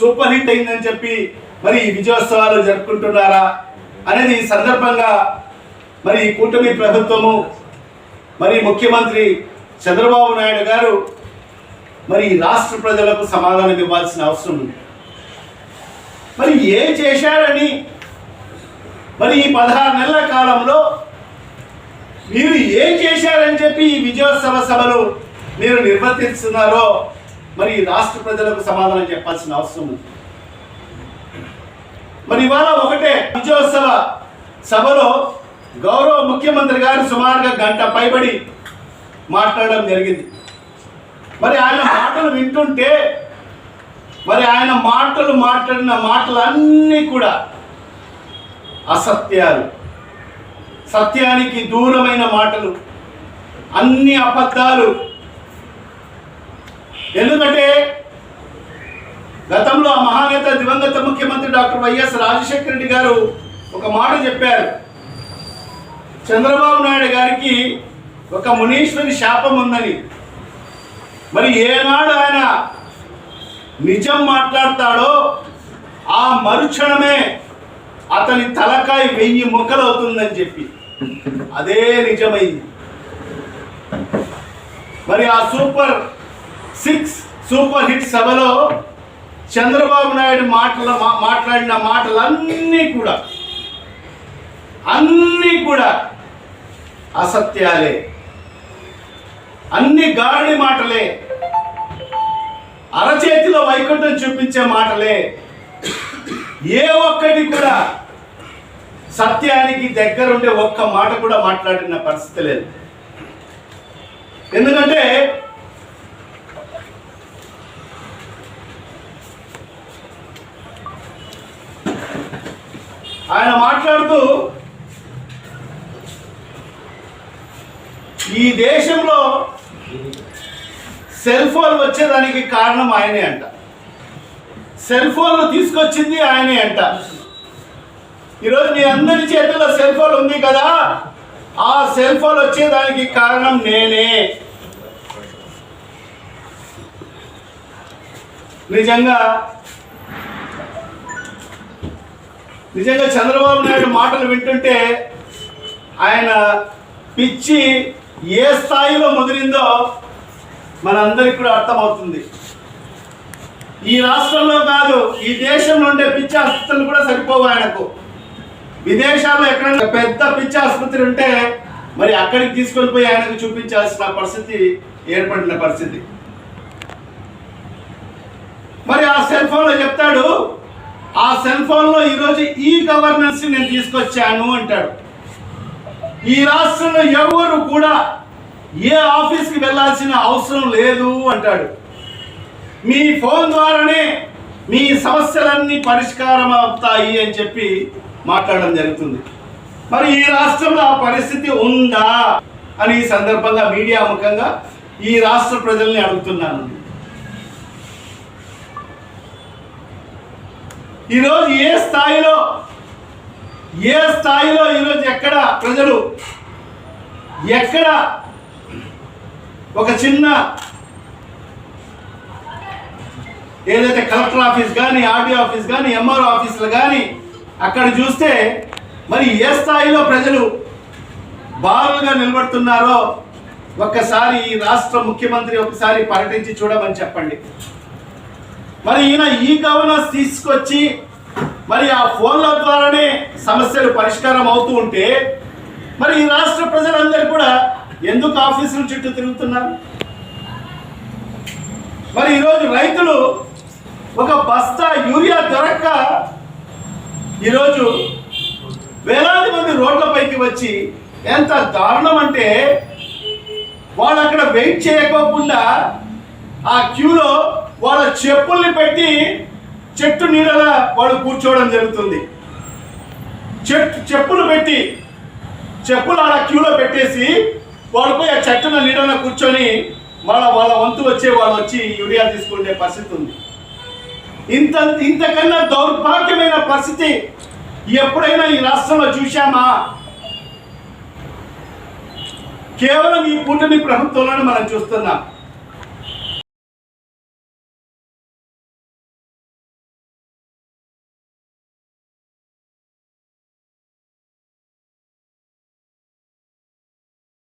Super hit అయిందని చెప్పి మరి ఈ విజయోత్సవాలు జరుపుకుంటున్నారా అనేది ఈ సందర్భంగా మరి ఈ కూటమి ప్రభుత్వము మరి ముఖ్యమంత్రి చంద్రబాబు నాయుడు గారు మరి రాష్ట్ర ప్రజలకు సమాధానం ఇవ్వాల్సిన అవసరం ఉంది. మరి ఏం చేశారని మరి ఈ పదహారు నెలల కాలంలో మీరు ఏం చేశారని చెప్పి ఈ విజయోత్సవ సభలు మీరు నిర్వర్తిస్తున్నారో మరి రాష్ట్ర ప్రజలకు సమాధానం చెప్పాల్సిన అవసరం ఉంది. మరి ఇవాళ ఒకటే విజయోత్సవ సభలో గౌరవ ముఖ్యమంత్రి గారు సుమారుగా గంట పైబడి మాట్లాడడం జరిగింది. మరి ఆయన మాటలు వింటుంటే మరి ఆయన మాటలు మాట్లాడిన మాటలన్నీ కూడా అసత్యాలు. సత్యానికి దూరమైన మాటలు అన్ని అబద్ధాలు ఎందుకంటే గతంలో ఆ మహానేత దివంగత ముఖ్యమంత్రి డాక్టర్ వైఎస్ రాజశేఖర రెడ్డి గారు ఒక మాట చెప్పారు. చంద్రబాబు నాయుడు గారికి ఒక మునీశ్వరి శాపం ఉందని. మరి ఏనాడు ఆయన నిజం మాట్లాడతాడో ఆ మరుక్షణమే అతని తలకాయ వెయ్యి ముక్కలవుతుందని చెప్పి. అదే నిజమైంది. మరి ఆ సూపర్ సిక్స్ సూపర్ హిట్ సభలో చంద్రబాబు నాయుడు మాటల మాట్లాడిన మాటలన్నీ కూడా అన్నీ కూడా అసత్యాలే. అన్ని గారడి మాటలే. అరచేతిలో వైకుంఠం చూపించే మాటలే. ఏ ఒక్కటి కూడా సత్యానికి దగ్గరుండే ఒక్క మాట కూడా మాట్లాడిన పరిస్థితి లేదు. ఎందుకంటే ఆయన మాట్లాడుతూ ఈ దేశంలో సెల్ ఫోన్ వచ్చేదానికి కారణం ఆయనే అంట. సెల్ ఫోన్ తీసుకొచ్చింది ఆయనే అంట. ఈరోజు మీ అందరి చేతిలో సెల్ ఫోన్ ఉంది కదా ఆ సెల్ ఫోన్ వచ్చేదానికి కారణం నేనే. నిజంగా నిజంగా చంద్రబాబు నాయుడు మాటలు వింటుంటే ఆయన పిచ్చి ఏ స్థాయిలో ముదిరిందో మనందరికి కూడా అర్థమవుతుంది. ఈ రాష్ట్రంలో కాదు ఈ దేశంలో ఉండే పిచ్చి ఆసుపత్రులు కూడా సరిపోవు ఆయనకు. విదేశాల్లో ఎక్కడైనా పెద్ద పిచ్చి ఆసుపత్రి ఉంటే మరి అక్కడికి తీసుకొని పోయి ఆయనకు చూపించాల్సిన పరిస్థితి ఏర్పడిన పరిస్థితి. మరి ఆ సెల్ ఫోన్లో చెప్తాడు ఆ సెల్ ఫోన్లో ఈరోజు ఈ గవర్నెన్స్ నేను తీసుకొచ్చాను అంటాడు. ఈ రాష్ట్రంలో ఎవరు కూడా ఏ ఆఫీస్కి వెళ్ళాల్సిన అవసరం లేదు అంటాడు. మీ ఫోన్ ద్వారానే మీ సమస్యలన్నీ పరిష్కారం అవుతాయి అని చెప్పి మాట్లాడడం జరుగుతుంది. మరి ఈ రాష్ట్రంలో ఆ పరిస్థితి ఉందా అని ఈ సందర్భంగా మీడియా ముఖంగా ఈ రాష్ట్ర ప్రజల్ని అడుగుతున్నాను. ఈరోజు ఏ స్థాయిలో ఏ స్థాయిలో ఈరోజు ఎక్కడ ప్రజలు ఎక్కడ ఒక చిన్న ఏదైతే కలెక్టర్ ఆఫీస్ కానీ ఆర్డీఓ ఆఫీస్ కానీ ఎంఆర్ఓ ఆఫీసులు కానీ అక్కడ చూస్తే మరి ఏ స్థాయిలో ప్రజలు బారులుగా నిలబడుతున్నారో ఒక్కసారి ఈ రాష్ట్ర ముఖ్యమంత్రి ఒకసారి పర్యటించి చూడమని చెప్పండి. మరి ఈయన ఈ గవర్నెన్స్ తీసుకొచ్చి మరి ఆ ఫోన్ల ద్వారానే సమస్యలు పరిష్కారం అవుతూ ఉంటే మరి ఈ రాష్ట్ర ప్రజలందరూ కూడా ఎందుకు ఆఫీసుల చుట్టూ తిరుగుతున్నారు? మరి ఈరోజు రైతులు ఒక బస్తా యూరియా దొరక్క ఈరోజు వేలాది మంది రోడ్లపైకి వచ్చి ఎంత దారుణం అంటే వాళ్ళు అక్కడ వెయిట్ చేయకోకుండా ఆ క్యూలో వాళ్ళ చెప్పుల్ని పెట్టి చెట్టు నీడల వాళ్ళు కూర్చోవడం జరుగుతుంది. చెట్టు చెప్పులు పెట్టి చెప్పులు ఆడ క్యూలో పెట్టేసి వాళ్ళు పోయి ఆ చెట్టున నీడన కూర్చొని వాళ్ళ వాళ్ళ వంతు వచ్చే వాళ్ళు వచ్చి యూరియా తీసుకునే పరిస్థితి ఉంది. ఇంత ఇంతకన్నా దౌర్భాగ్యమైన పరిస్థితి ఎప్పుడైనా ఈ రాష్ట్రంలో చూశామా? కేవలం ఈ కూటమి ప్రభుత్వంలోనే మనం చూస్తున్నాం.